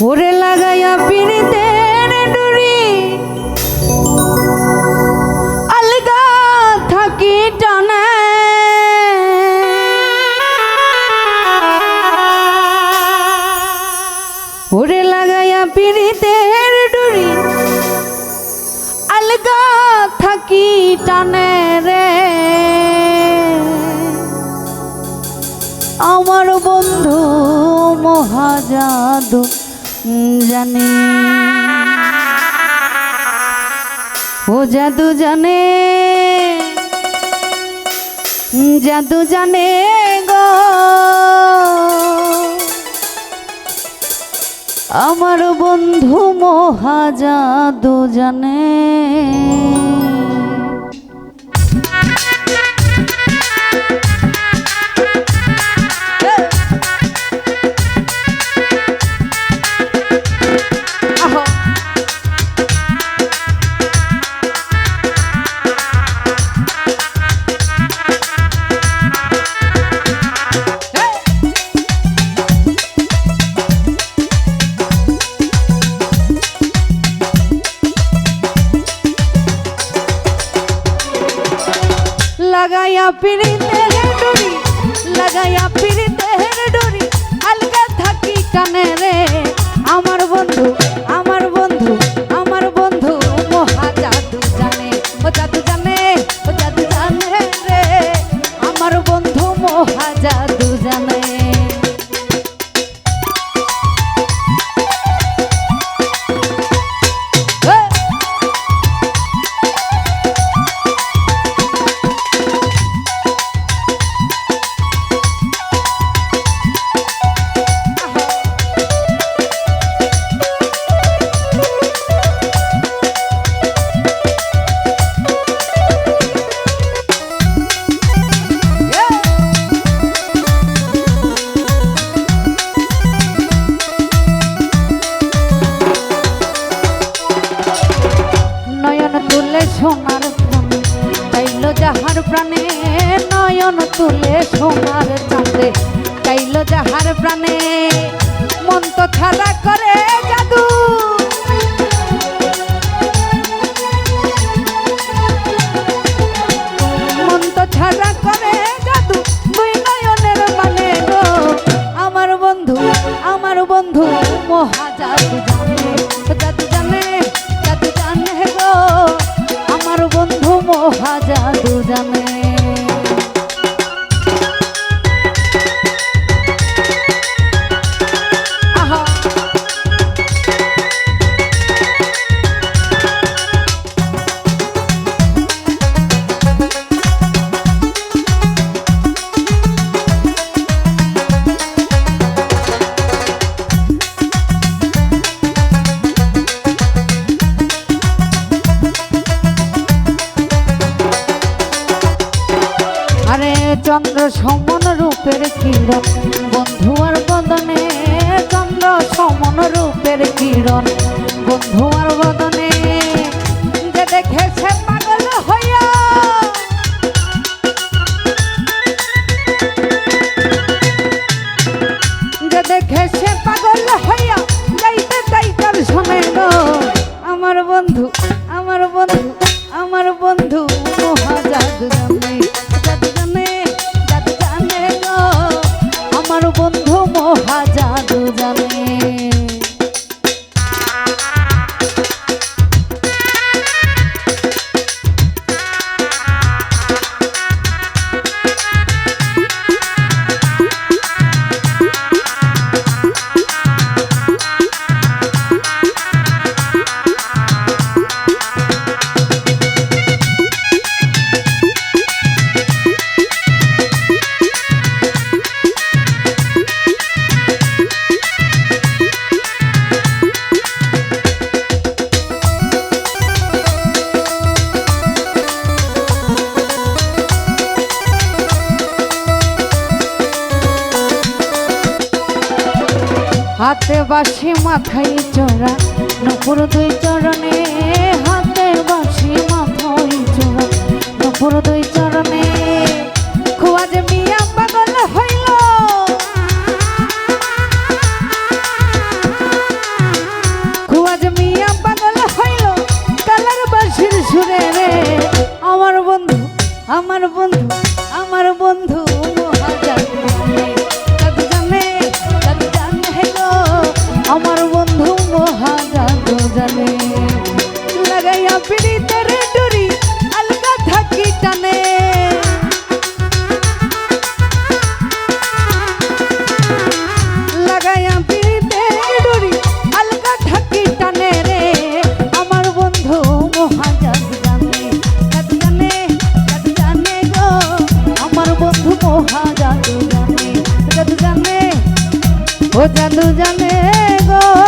ওরে লাগাইয়া পিড়িতে ডুরি। আলগা থাকি টানে। ওরে লাগাইয়া পিড়িতে ডুরি। আলগা থাকি টানে রে। আমার বন্ধু মহাজাদু জানে। ও জাদু জানে। জাদু জানে গো। আমার বন্ধু মহা জাদু জানে। লাগাইয়া পিড়িতে ডুরি লাগাইয়া পিড়িতে ডুরি আলগা থাকি কানে রে আমার প্রাণে নয়ন তুলে সোনার চাঁদে। চাইল যাহার প্রাণে মন তো ছাড়া করে জাদু চন্দ্র সমন রূপের কিরণ বন্ধু আর হাতে বাসি মাথায় চড়া নপুর দুই চরণে হাতে বাসি মাথায় চড়া নপুর দুই চরণে। খুয়া যে মিয়া পাগল হইল। খুয়া যে মিয়া পাগল হইল, কালার বাসির সুরে রে। আমার বন্ধু আমার বন্ধু আমার বন্ধু। গো।